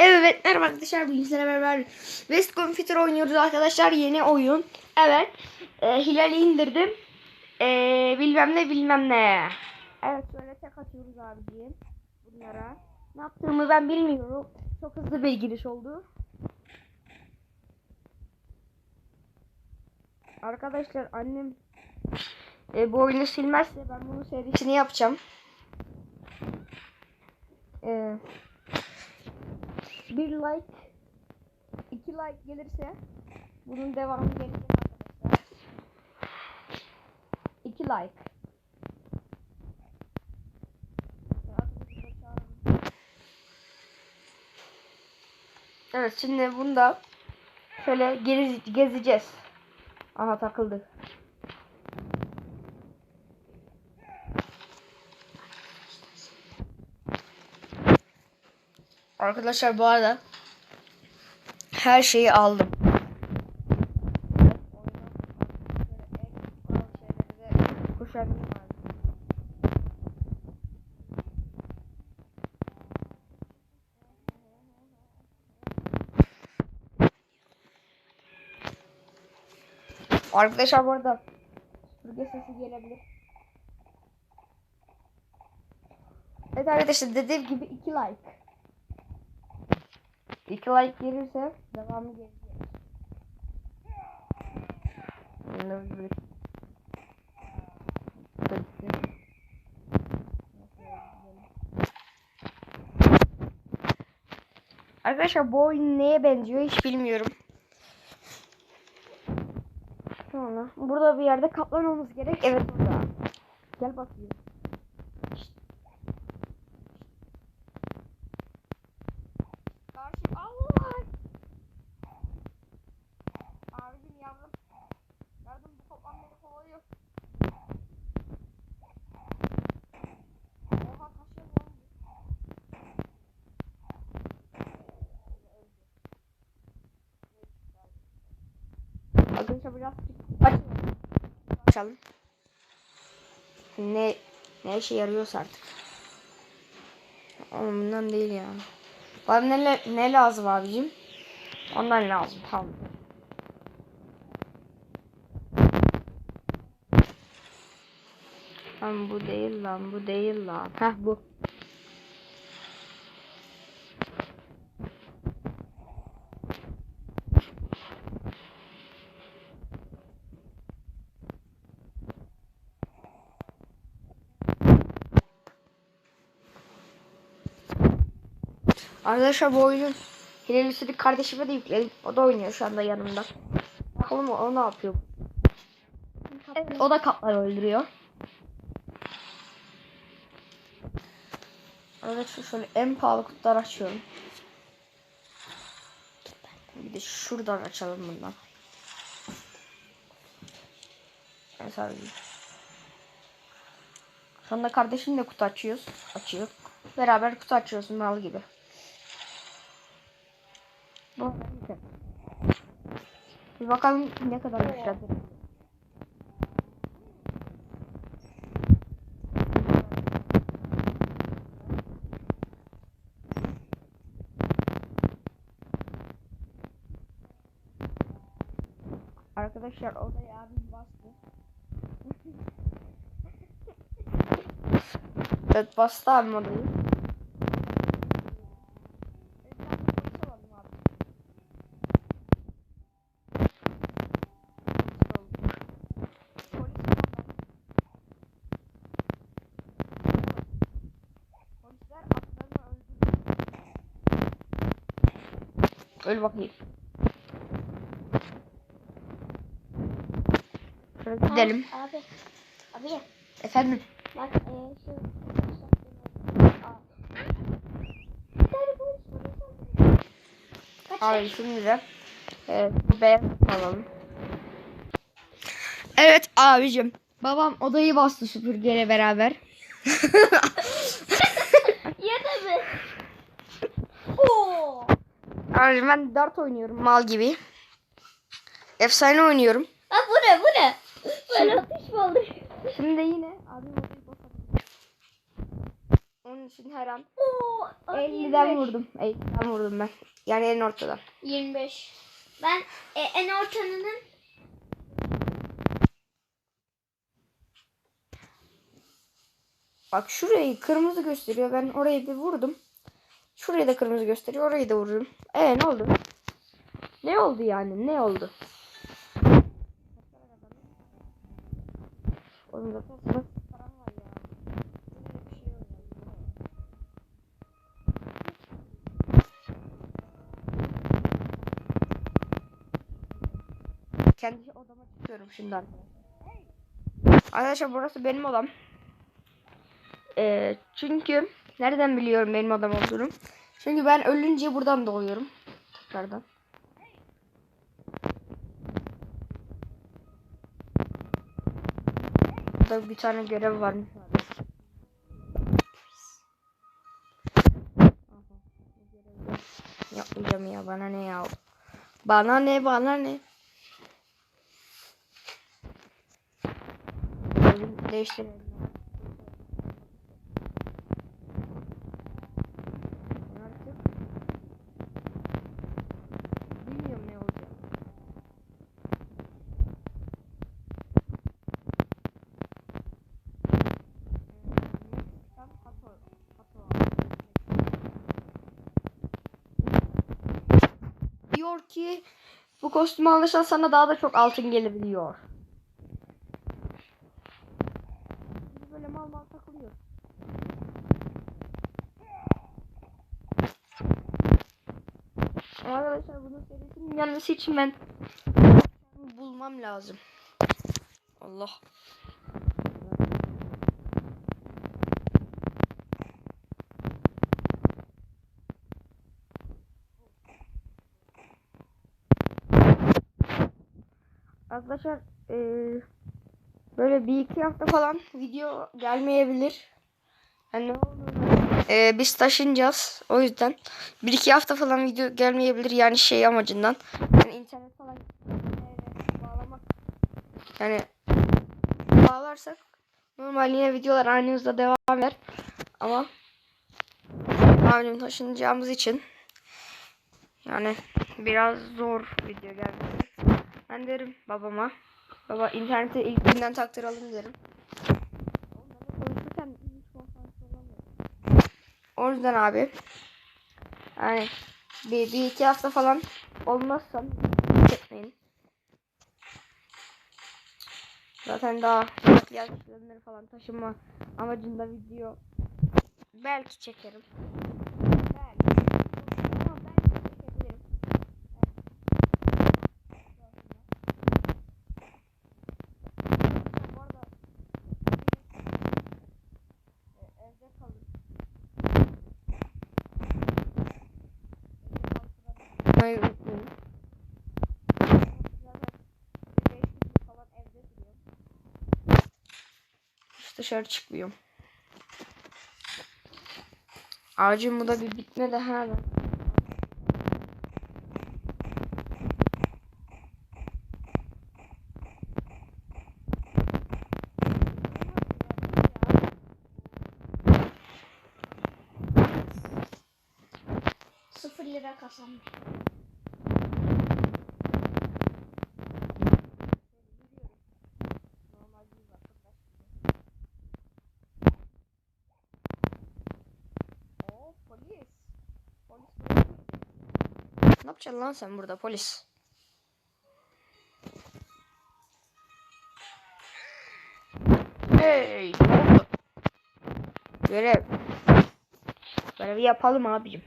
Evet merhaba arkadaşlar bugün sizlerle beraber West Computer oynuyoruz arkadaşlar yeni oyun. Evet e, Hilal'i indirdim. E, bilmem ne bilmem ne. Evet şöyle tek atıyoruz abiciğim bunlara. Ne yaptığımı ben bilmiyorum. Çok hızlı bir giriş oldu. Arkadaşlar annem e, bu oyunu silmezse ben bunun serisini yapacağım. Eee bir like iki like gelirse bunun devamı gelecek arkadaşlar. İki like. Evet şimdi bunda şöyle gez, gezeceğiz. Aha takıldı. Arkadaşlar bu arada her şeyi aldım. Arkadaşlar bu arada süpürge sesi gelebilir. Evet arkadaşlar dediğim gibi 2 like. 2 like gelirse devamı gelecek. Arkadaşlar bu oyun neye benziyor hiç bilmiyorum. Sonra burada bir yerde kaplan olması gerek. Evet burada. Gel bakayım. Karşı Allah. Abicim yavrum. Yardım bu kaplan beni kovalıyor. Oha taşıyor lan bu. Arkadaşlar biraz açalım. Açalım. Ne ne işe yarıyorsa artık. Ama bundan değil ya. Bana ne, ne lazım abicim? Ondan lazım tamam. Lan bu değil lan bu değil lan. Heh bu. Arkadaşlar bu oyunun Hilal Üstelik kardeşime de yükledim. O da oynuyor şu anda yanımda. Bakalım o ne yapıyor. Evet, o da kapları öldürüyor. Şu şöyle en pahalı kutuları açıyorum. Bir de şuradan açalım bundan. Mesela şu anda kardeşim de kutu açıyoruz. Açıyor. Beraber kutu açıyoruz mal gibi. Bakalım ne kadar güçlendi. Arkadaşlar odayı abim bastı. evet bastı abim. Öl bakayım. Şöyle gidelim. Abi, abi Efendim. bak e, şu Abi şimdi de evet, beyaz alalım. Evet abicim. Babam odayı bastı süpürgeyle beraber. Ya da mı? Oo. Abicim ben dart oynuyorum mal gibi. Efsane oynuyorum. Ha bu ne bu ne? Böyle atış mı olur? Şimdi yine abim. Onun için her an Oo, o 50'den 25. vurdum. 50'den vurdum ben. Yani en ortadan. 25. Ben e, en ortanının Bak şurayı kırmızı gösteriyor. Ben orayı bir vurdum. Şurayı da kırmızı gösteriyor. Orayı da vururum. E ne oldu? Ne oldu yani? Ne oldu? Oğlum zaten. Kendi odama çıkıyorum şimdi arkadaşlar. Arkadaşlar burası benim odam. Ee, çünkü nereden biliyorum benim adam olduğunu? Çünkü ben ölünce buradan doğuyorum. Tekrardan. Burada bir tane görev de Yapmayacağım ya bana ne ya. Bana ne bana ne. Değiştirelim. Artık bilmiyorum ne olacak. Meksika'n Hato. Hato. Diyor ki bu kostümü alırsan sana daha da çok altın gelebiliyor. Böyle mal mal takılıyor. Arkadaşlar bunun serisinin gelmesi için ben bulmam lazım. Allah. Arkadaşlar eee, böyle bir iki hafta falan video gelmeyebilir. Yani ne olur? Eee, biz taşınacağız. O yüzden bir iki hafta falan video gelmeyebilir yani şey amacından. Yani internet falan bağlamak. Yani bağlarsak normal yine videolar aynı hızda devam eder. Ama malum taşınacağımız için yani biraz zor video gelmesi. Ben derim babama. Baba internete ilk günden taktıralım derim. O yüzden abi. Yani bir, bir iki hafta falan olmazsa etmeyin. Zaten daha makyaj falan taşınma amacında video belki çekerim. Belki. Ama belki çekebilirim. Bu arada e, evde kalın. Hayır unutmayın. Zaten bir beş gün falan evde duruyorum. Hiç dışarı çıkmıyorum. Ağacım bu da bir bitmedi ha. sıfır lira kazanmış. Oo, polis. Polis buraya girdi. Ne yapacaksın lan sen burada polis? Hey? Görev. Görevi yapalım abicim.